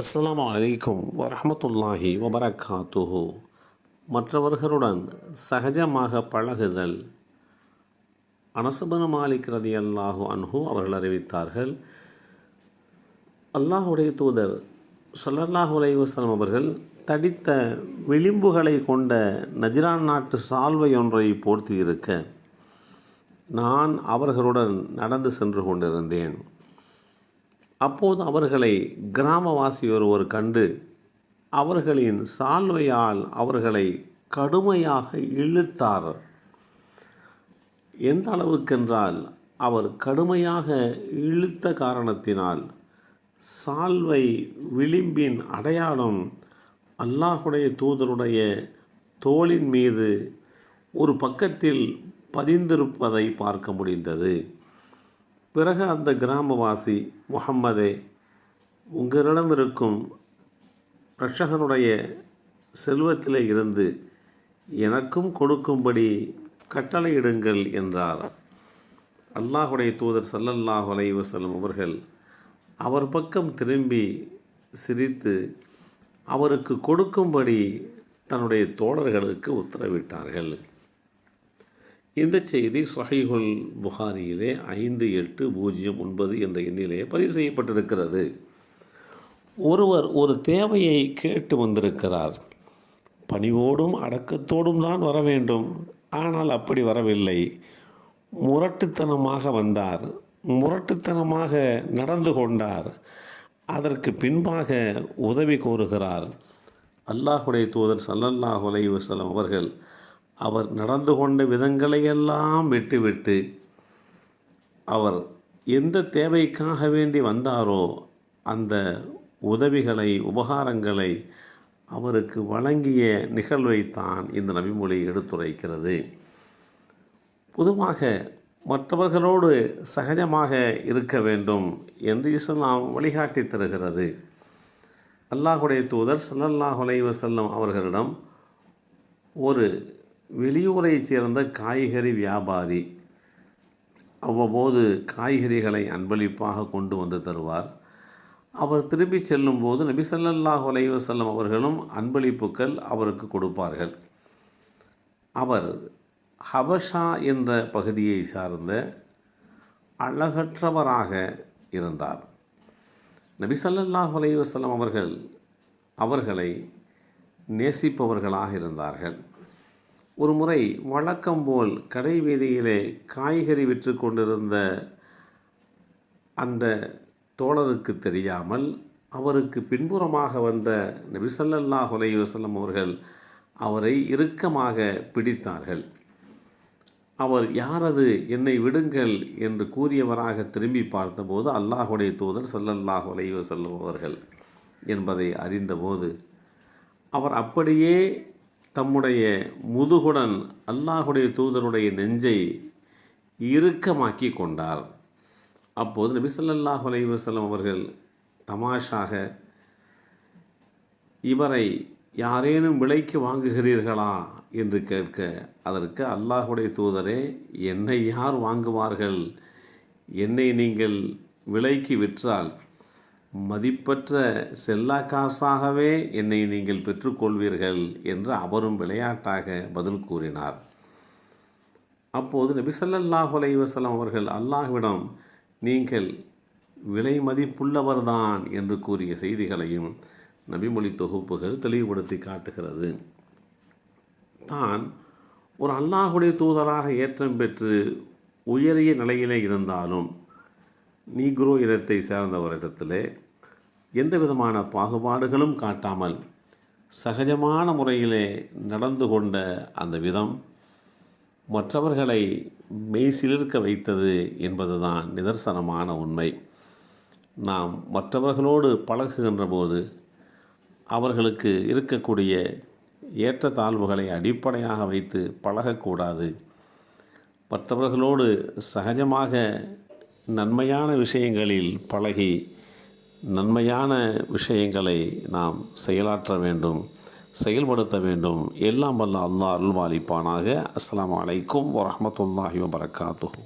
அஸ்லாம் அலைக்கும் வரமத்துல்லாஹி வபரகாத்துஹு. மற்றவர்களுடன் சகஜமாக பழகுதல். அனசபன மாலிக் ரதி அல்லாஹு அன்ஹு அவர்கள் அறிவித்தார்கள் அல்லாஹுடைய தூதர் சொல்லல்லாஹு அலைவசலம் அவர்கள் தடித்த விளிம்புகளை கொண்ட நஜ்ரான் நாட்டு சால்வை ஒன்றை போர்த்தி இருக்க நான் அவர்களுடன் நடந்து சென்று கொண்டிருந்தேன். அப்போது அவர்களை கிராமவாசி ஒருவர் கண்டு அவர்களின் சால்வையால் அவர்களை கடுமையாக இழுத்தார். எந்த அளவுக்கென்றால் அவர் கடுமையாக இழுத்த காரணத்தினால் சால்வை விளிம்பின் அடையாளம் அல்லாஹுடைய தூதருடைய தோளின் மீது ஒரு பக்கத்தில் பதிந்திருப்பதை பார்க்க முடிந்தது. பிறகு அந்த கிராமவாசி முகம்மதே உங்களிடம் இருக்கும் ரட்சகனுடைய செல்வத்திலே இருந்து எனக்கும் கொடுக்கும்படி கட்டளையிடுங்கள் என்றார். அல்லாஹுடைய தூதர் சல்லல்லாஹு அலைஹி அவர்கள் அவர் பக்கம் திரும்பி சிரித்து அவருக்கு கொடுக்கும்படி தன்னுடைய தோழர்களுக்கு உத்தரவிட்டார்கள். இந்த செய்தி சொஹைஹுல் புகாரியிலே ஐந்து எட்டு பூஜ்ஜியம் ஒன்பது என்ற எண்ணிலே பதிவு செய்யப்பட்டிருக்கிறது. ஒருவர் ஒரு தேவையை கேட்டு வந்திருக்கிறார். பணிவோடும் அடக்கத்தோடும் தான் வர வேண்டும். ஆனால் அப்படி வரவில்லை. முரட்டுத்தனமாக வந்தார். முரட்டுத்தனமாக நடந்து கொண்டார். அதற்கு பின்பாக உதவி கோருகிறார். அல்லாஹுடைய தூதர் சல்லல்லாஹ் அலைஹி வஸல்லம் அவர்கள் அவர் நடந்து கொண்ட விதங்களையெல்லாம் விட்டுவிட்டு அவர் எந்த தேவைக்காக வேண்டி வந்தாரோ அந்த உதவிகளை உபகாரங்களை அவருக்கு வழங்கிய நிகழ்வைத்தான் இந்த நபிமொழி எடுத்துரைக்கிறது. பொதுவாக மற்றவர்களோடு சகஜமாக இருக்க வேண்டும் என்று இஸ்லாம் வழிகாட்டி தருகிறது. அல்லாஹுடைய தூதர் சல்லல்லாஹ் செல்லும் அவர்களிடம் ஒரு வெளியூரைச் சேர்ந்த காய்கறி வியாபாரி அவ்வப்போது காய்கறிகளை அன்பளிப்பாக கொண்டு வந்து தருவார். அவர் திரும்பி செல்லும்போது நபி ஸல்லல்லாஹு அலைஹி அவர்களும் அன்பளிப்புகள் அவருக்கு கொடுப்பார்கள். அவர் ஹபஷா என்ற பகுதியை சார்ந்த அழகற்றவராக இருந்தார். நபி ஸல்லல்லாஹு செல்லும் அவர்கள் அவர்களை நேசிப்பவர்களாக இருந்தார்கள். ஒரு முறை வழக்கம் போல் கடை வீதியிலே காய்கறி விற்று கொண்டிருந்த அந்த தோழருக்கு தெரியாமல் அவருக்கு பின்புறமாக வந்த நபிசல்லா ஹுலை வஸல்லம் அவர்கள் அவரை இறுக்கமாக பிடித்தார்கள். அவர் யாரது? என்னை விடுங்கள் என்று கூறியவராக திரும்பி பார்த்தபோது அல்லாஹுடைய தூதர் சல்லல்லாஹ் அலைஹி வஸல்லம் அவர்கள் என்பதை அறிந்தபோது அவர் அப்படியே தம்முடைய முதுகுடன் அல்லாஹுடைய தூதருடைய நெஞ்சை இறுக்கமாக்கி கொண்டார் அப்போது நபி சொல்லாஹ் அலைஹி அவர்கள் தமாஷாக இவரை யாரேனும் விலைக்கு வாங்குகிறீர்களா? என்று கேட்க அதற்கு அல்லாஹுடைய தூதரே என்னை யார் வாங்குவார்கள்? என்னை நீங்கள் விலைக்கு விற்றால் மதிப்பற்ற செல்லா காசாகவே என்னை நீங்கள் பெற்றுக்கொள்வீர்கள் என்று அவரும் விளையாட்டாக பதில் கூறினார். அப்போது நபி சல்லாஹ் அலைவசலம் அவர்கள் அல்லாஹ்விடம் நீங்கள் விலை மதிப்புள்ளவர்தான் என்று கூறிய செய்திகளையும் நபிமொழி தொகுப்புகள் தெளிவுபடுத்தி காட்டுகிறது. தான் ஒரு அல்லாஹுடைய தூதராக ஏற்றம் பெற்று உயரிய நிலையிலே இருந்தாலும் நீக்ரோ இனத்தை சேர்ந்தவரிடத்திலே எந்த விதமான பாகுபாடுகளும் காட்டாமல் சகஜமான முறையிலே நடந்து கொண்ட அந்த விதம் மற்றவர்களை மெய்சிலிர்க்க வைத்தது என்பதுதான் நிதர்சனமான உண்மை. நாம் மற்றவர்களோடு பழகுகின்ற போது அவர்களுக்கு இருக்கக்கூடிய ஏற்றத்தாழ்வுகளை அடிப்படையாக வைத்து பழகக்கூடாது. மற்றவர்களோடு சகஜமாக நன்மையான விஷயங்களில் பழகி நன்மையான விஷயங்களை நாம் செயலாற்ற வேண்டும் செயல்படுத்த வேண்டும். எல்லாம் வல்ல அல்லா அருள்வாளிப்பானாக அஸ்லாம் அலைக்கும் வரமத்துல்லாஹி வபரகாத்துஹு.